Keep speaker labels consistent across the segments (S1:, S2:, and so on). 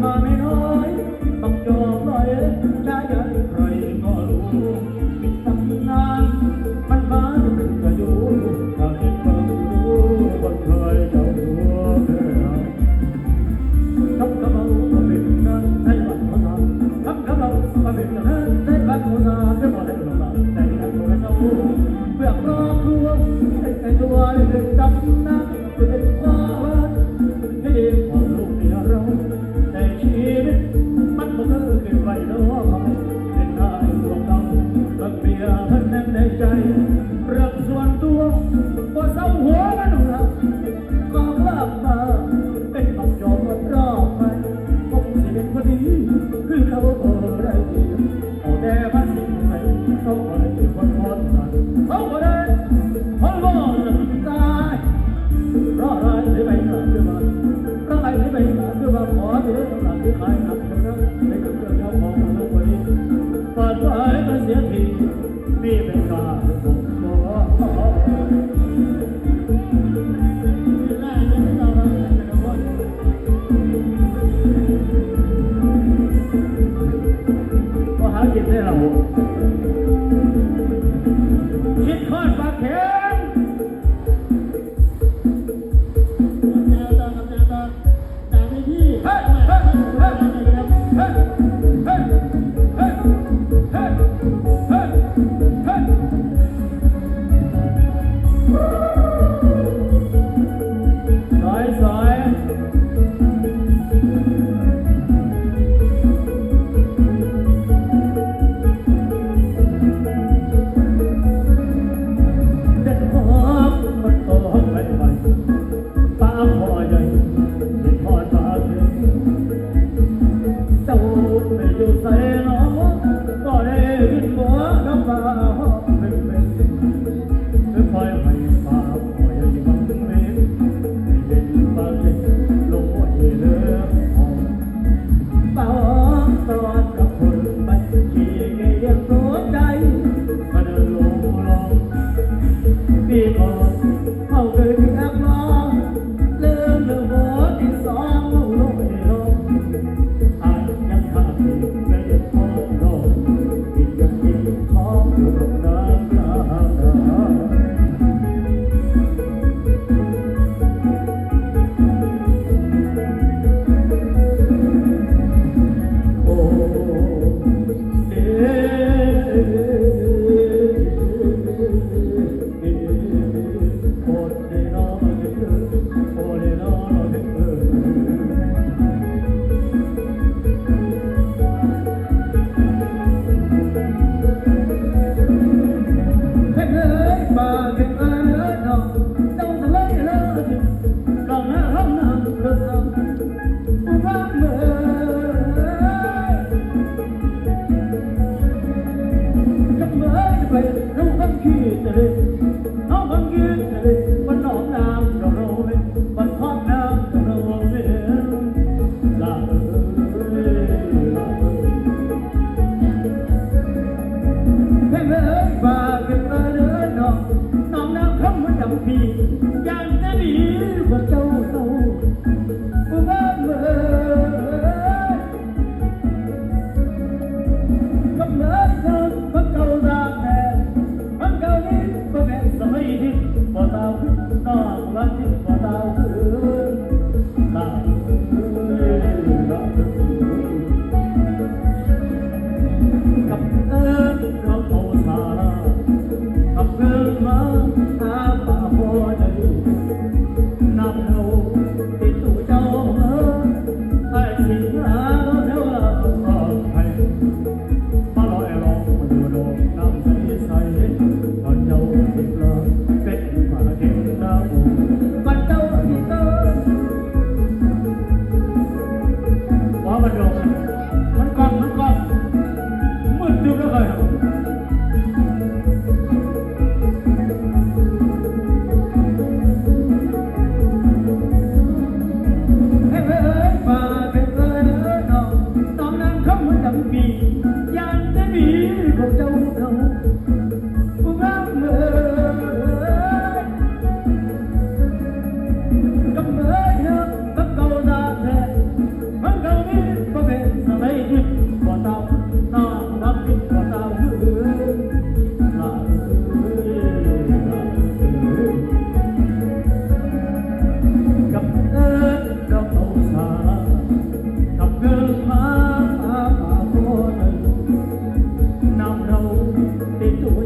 S1: เล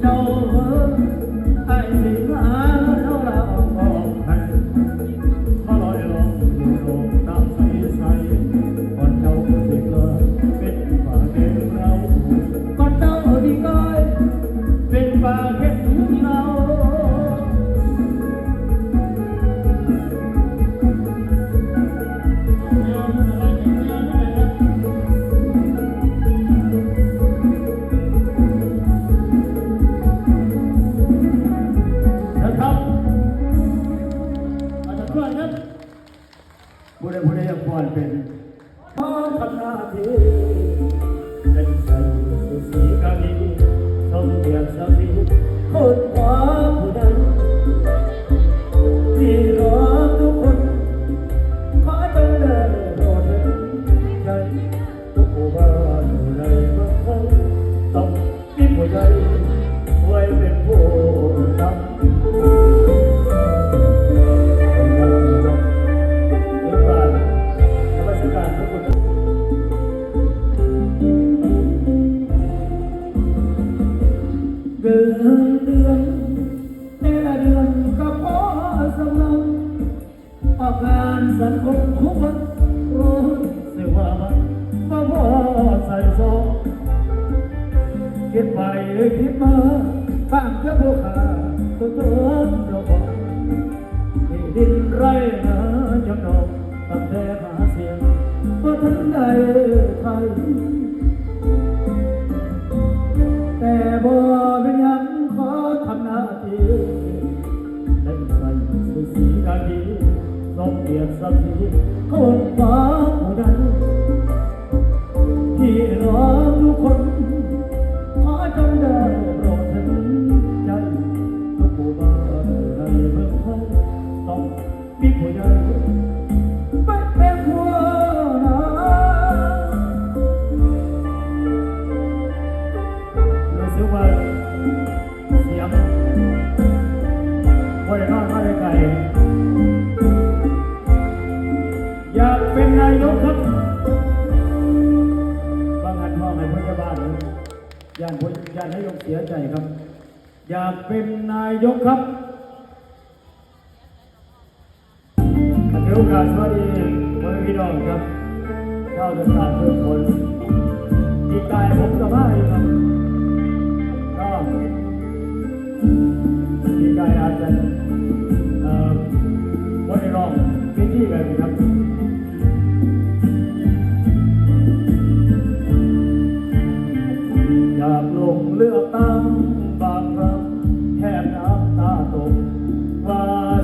S2: know. งานสัน
S1: คมของมันรู้สึกว่ามันมาพอใส่ซองคิดไปเลยคิดมาบ้า
S2: ง
S1: ก็พวกขาตัวตนเราบอกที่ดินไร่นาจำนองตั้งแต่หาเสียงก็ทั้งใดไทยแต่บ่เป็น น้องเปรียบสักทีคนฟ้าผู้นั้น อยากเป็นนายกครับเดี๋ยวขาดสวัสดีพ่อพี่น้องครับเข้าจะสาดเพื่คนมีกายผมสบายครับก็มีกายอาจจะเอ่อวันร้องเป็นที่บบนี้ครับอยากลงเลือกตั้ง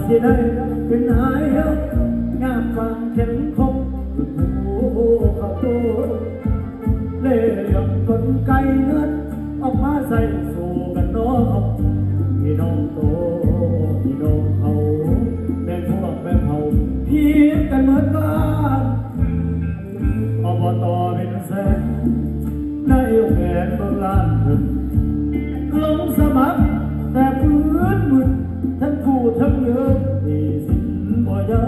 S1: สิได้เป็นหายเฮงามฟังเข็มคมโอ้โหข้าวโพเล่เหลี่ยมกลไกเงินออกมาใส่สู่กันน้องพี่น้องโตพี่น้องเขาแม่พวกแม่เผาพี่กันเหมือนบ้านอบตเป็นแสนได้แหวนบางล้าน ทั้งคู่ทั้งเยอะที่สิ้นบ่ยา